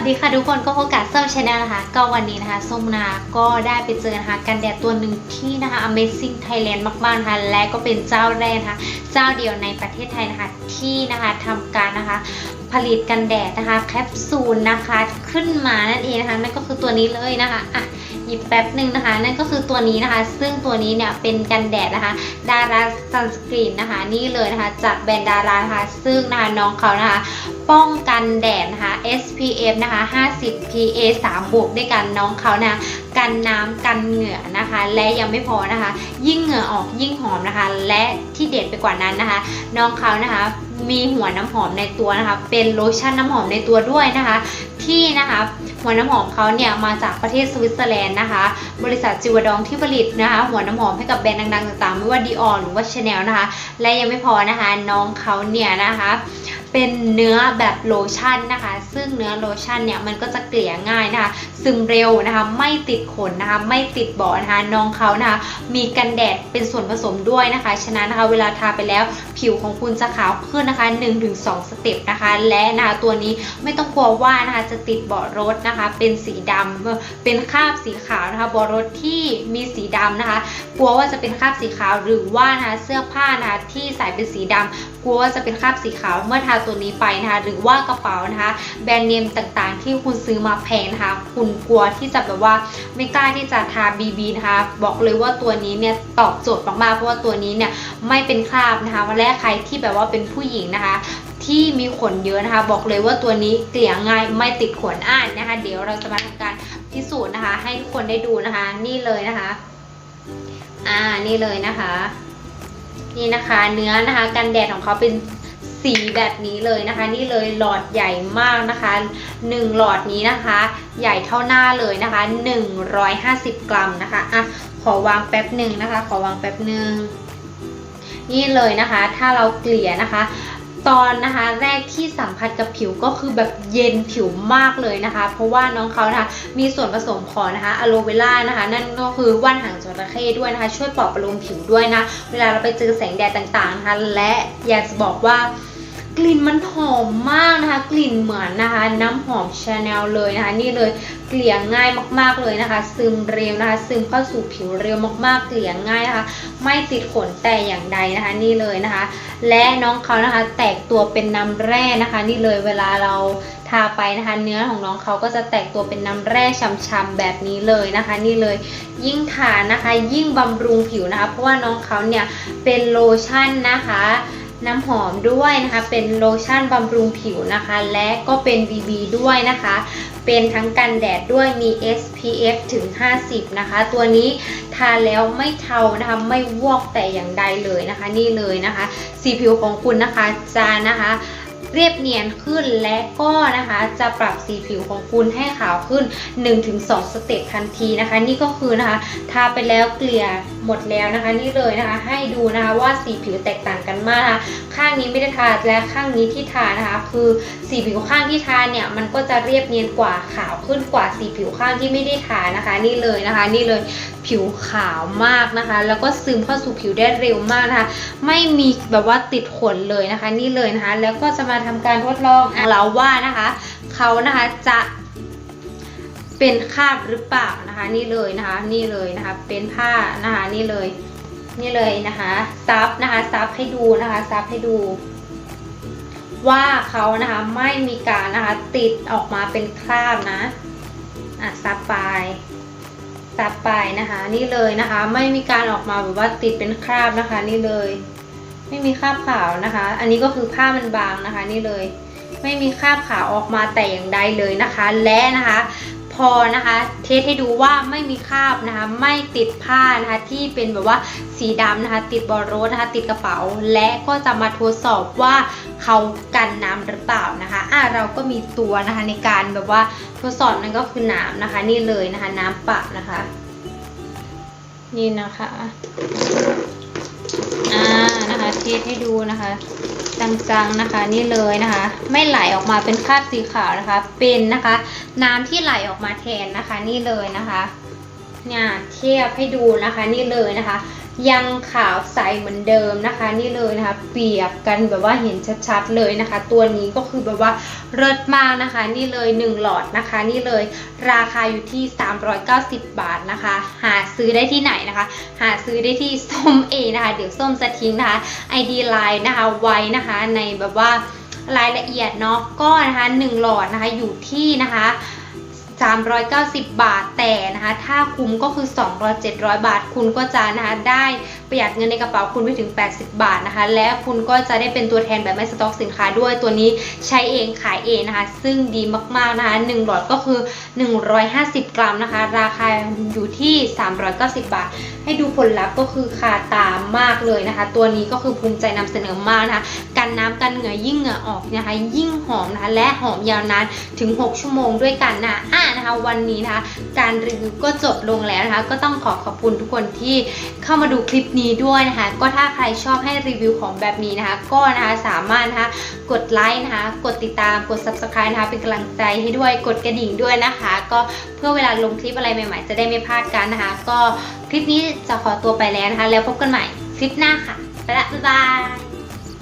สดีค่ะทุกคนก็พบกับส้มชาแนลนะคะ ก็วันนี้นะคะส้มนาก็ได้ไปเจอนะคะ กันแดดตัวหนึ่งที่นะคะ Amazing Thailand มากๆนะคะและก็เป็นเจ้าแรกนะคะ เจ้าเดียวในประเทศไทยนะคะ ที่นะคะทำการนะคะ ผลิตกันแดดนะคะแคปซูลนะคะขึ้นมานั่นเองนะคะนั่นก็คือตัวนี้เลยนะคะอะหยิบแป๊บหนึ่งนะคะ นั่นก็คือตัวนี้นะคะ ซึ่งตัวนี้เนี่ยเป็นกันแดดนะคะดาราซันสกรีนนะคะ นี่เลยนะคะจากแบรนด์ดารานะคะซึ่งนะคะน้องเขานะคะ ป้องกันแดดนะคะ SPF นะคะ 50 PA 3บวกด้วยกันน้องเขานะกันน้ำกันเหงื่อนะคะ และยังไม่พอนะคะ ยิ่งเหงื่อออกยิ่งหอมนะคะ และที่เด็ดไปกว่านั้นนะคะ น้องเขานะคะ มีหัวน้ำหอมในตัวนะคะ เป็นโลชั่นน้ำหอมในตัวด้วยนะคะ ที่นะคะ หัวน้ำหอมเขาเนี่ยมาจากประเทศสวิตเซอร์แลนด์นะคะ บริษัทจิวดองที่ผลิตนะคะ หัวน้ำหอมให้กับแบรนด์ดังๆต่างๆ ไม่ว่าดีออหรือว่าชาแนลนะคะ และยังไม่พอนะคะ น้องเขาเนี่ยนะคะ เป็นเนื้อแบบโลชั่นนะคะ ซึ่งเนื้อโลชั่นเนี่ยมันก็จะเกลี่ยง่ายนะคะ ซึมเร็วนะคะ ไม่ติดขนนะคะ ไม่ติดเบาะนะคะ น้องเขานะคะ มีกันแดดเป็นส่วนผสมด้วยนะคะ ฉะนั้นนะคะเวลาทาไปแล้วผิวของคุณจะขาวขึ้นนะคะ 1-2 สเต็ปนะคะ และนะคะตัวนี้ไม่ต้องกลัวว่านะคะจะติดเบาะรถนะคะ เป็นสีดำเอ่อเป็นคราบสีขาวนะคะเบาะรถที่มีสีดำนะคะ กลัวว่าจะเป็นคราบสีขาวหรือว่านะคะเสื้อผ้านะคะที่ใส่เป็นสีดำ กลัวว่าจะเป็นคราบสีขาวเมื่อทาตัวนี้ไปนะคะ หรือว่ากระเป๋านะคะ แบรนด์เนมต่างๆ ที่คุณซื้อมาแพงนะคะ คุณกลัวที่จะแบบว่าไม่กล้าที่จะทา BB นะคะ บอกเลยว่าตัวนี้เนี่ยตอบโจทย์มากๆเพราะว่าตัวนี้เนี่ยไม่เป็นคราบนะคะวันแรกใครที่แบบว่าเป็นผู้หญิงนะคะที่มีขนเยอะนะคะ บอกเลยว่าตัวนี้เกลี่ยง่ายไม่ติดขนอ่านนะคะ เดี๋ยวเราจะมาทำการพิสูจน์นะคะ ให้ทุกคนได้ดูนะคะ นี่เลยนะคะ อ่านี่เลยนะคะ นี่นะคะ เนื้อนะคะกันแดดของเขาเป็นสีแบบนี้เลยนะคะ นี่เลยหลอดใหญ่มากนะคะหนึ่งหลอดนี้นะคะ ใหญ่เท่าหน้าเลยนะคะ 150 กรัมนะคะอะขอวางแป๊บหนึ่งนะคะ ขอวางแป๊บหนึ่งนี่เลยนะคะ ถ้าเราเกลี่ยนะคะ ตอนนะคะแรกที่สัมผัสกับผิวก็คือแบบเย็นผิวมากเลยนะคะ เพราะว่าน้องเขานะคะมีส่วนผสมของนะคะอะโลเวล่านะคะนั่นก็คือว่านหางจระเข้ด้วยนะคะ ช่วยปลอบประโลมผิวด้วยนะ เวลาเราไปเจอแสงแดดต่างๆนะคะและอยากจะบอกว่า ลิ่นมันหอมมากนะคะ กลิ่นเหมือนนะคะ น้ำหอมชาแนลเลยนะคะ นี่เลยเกลี่ยง่ายมากๆเลยนะคะ ซึมเร็วนะคะ ซึมเข้าสู่ผิวเร็วมากๆ เกลี่ยง่ายนะคะ ไม่ติดขนแต่อย่างใดนะคะ นี่เลยนะคะ และน้องเขานะคะ แตกตัวเป็นน้ำแร่นะคะ นี่เลยเวลาเราทาไปนะคะเนื้อของน้องเขาก็จะแตกตัวเป็นน้ำแร่ช่ำๆแบบนี้เลยนะคะ นี่เลยยิ่งทานะคะ ยิ่งบำรุงผิวนะคะ เพราะว่าน้องเขาเนี่ยเป็นโลชั่นนะคะ น้ำหอมด้วยนะคะ เป็นโลชั่นบำรุงผิวนะคะ และก็เป็น BB ด้วยนะคะ เป็นทั้งกันแดดด้วยมี SPF ถึง 50 นะคะ ตัวนี้ทาแล้วไม่เทานะคะ ไม่วอกแต่อย่างใดเลยนะคะ นี่เลยนะคะ สีผิวของคุณนะคะจะนะคะเรียบเนียนขึ้นและก็นะคะจะปรับสีผิวของคุณให้ขาวขึ้น 1-2 สเต็ปทันทีนะคะ นี่ก็คือนะคะ ทาไปแล้วเกลี่ย หมดแล้วนะคะนี่เลยนะคะ ให้ดูนะคะว่าสีผิวแตกต่างกันมากนะคะข้างนี้ไม่ได้ทาและข้างนี้ที่ทานะคะ คือสีผิวข้างที่ทาเนี่ยมันก็จะเรียบเนียนกว่าขาวขึ้นกว่าสีผิวข้างที่ไม่ได้ทานะคะ นี่เลยนะคะ นี่เลยผิวขาวมากนะคะ แล้วก็ซึมเข้าสู่ผิวได้เร็วมากนะคะ ไม่มีแบบว่าติดขนเลยนะคะ นี่เลยนะคะ แล้วก็จะมาทำการทดลองเราว่านะคะเขานะคะจะ เป็นคราบหรือเปล่านะคะนี่เลยนะคะนี่เลยนะคะเป็นผ้านะคะนี่เลยนี่เลยนะคะซับนะคะซับให้ดูนะคะซับให้ดู ว่าเขานะคะไม่มีการนะคะติดออกมาเป็นคราบนะอะซับไปซับไปนะคะ นี่เลยนะคะ ไม่มีการออกมาแบบว่าติดเป็นคราบนะคะ นี่เลย ไม่มีคราบขาวนะคะ อันนี้ก็คือผ้ามันบางนะคะ นี่เลย ไม่มีคราบขาวออกมาแต่อย่างใดเลยนะคะ และนะคะ พอนะคะเทสให้ดูว่าไม่มีคราบนะคะไม่ติดผ้านะคะที่เป็นแบบว่าสีดำนะคะติดบอลรถนะคะติดกระเป๋า และก็จะมาทดสอบว่าเขากันน้ำหรือเปล่านะคะอะเราก็มีตัวนะคะในการแบบว่าทดสอบนั่นก็คือน้ำนะคะ นี่เลยนะคะน้ำปะนะคะ นี่นะคะอ่านะคะเทสให้ดูนะคะ จังๆนะคะ นี่เลยนะคะ ไม่ไหลออกมาเป็นคราบสีขาวนะคะ เป็นนะคะ น้ำที่ไหลออกมาแทนนะคะ นี่เลยนะคะเนี่ยเทียบให้ดูนะคะ นี่เลยนะคะ ยังขาวใสเหมือนเดิมนะคะ นี่เลยนะคะ เปียกกันแบบว่าเห็นชัดๆเลยนะคะ ตัวนี้ก็คือแบบว่าเลิศมากนะคะ นี่เลย 1 หลอดนะคะ นี่เลยราคาอยู่ที่ 390 บาทนะคะ หาซื้อได้ที่ไหนนะคะ หาซื้อได้ที่ส้มเอนะคะ เดี๋ยวส้มจะทิ้งนะคะ ID Line นะคะไว้นะคะในแบบว่ารายละเอียดเนาะก็นะคะ 1 หลอดนะคะอยู่ที่นะคะ 390 บาทแต่นะคะถ้าคุ้มก็คือ 200 700 บาท คุณก็จะนะคะได้ประหยัดเงินในกระเป๋าคุณไปถึง 80 บาทนะคะ และคุณก็จะได้เป็นตัวแทนแบบไม่สต็อกสินค้าด้วยตัวนี้ใช้เองขายเองนะคะ ซึ่งดีมากๆนะคะ1หลอดก็คือ 150 กรัมนะคะ ราคาอยู่ที่ 390 บาท ให้ดูผลลัพธ์ก็คือคาตามากเลยนะคะ ตัวนี้ก็คือภูมิใจนำเสนอมากนะคะกันน้ำกันเหงื่อยิ่งเหงื่อออกนะคะ ยิ่งหอมนะคะและหอมยาวนานถึง 6 ชั่วโมงด้วยกันนะอ่านะคะวันนี้นะคะการรีวิวก็จบลงแล้วนะคะ ก็ต้องขอขอบคุณทุกคนที่เข้ามาดูคลิปนี้ด้วยนะคะ ก็ถ้าใครชอบให้รีวิวของแบบนี้นะคะ ก็นะคะสามารถนะคะกดไลค์นะคะกดติดตามกด subscribe นะคะเป็นกำลังใจให้ด้วยกดกระดิ่งด้วยนะคะ ก็เพื่อเวลาลงคลิปอะไรใหม่ๆ จะได้ไม่พลาดกันนะคะ ก็คลิปนี้จะขอตัวไปแล้วนะคะ แล้วพบกันใหม่คลิปหน้าค่ะไปละบ๊ายบาย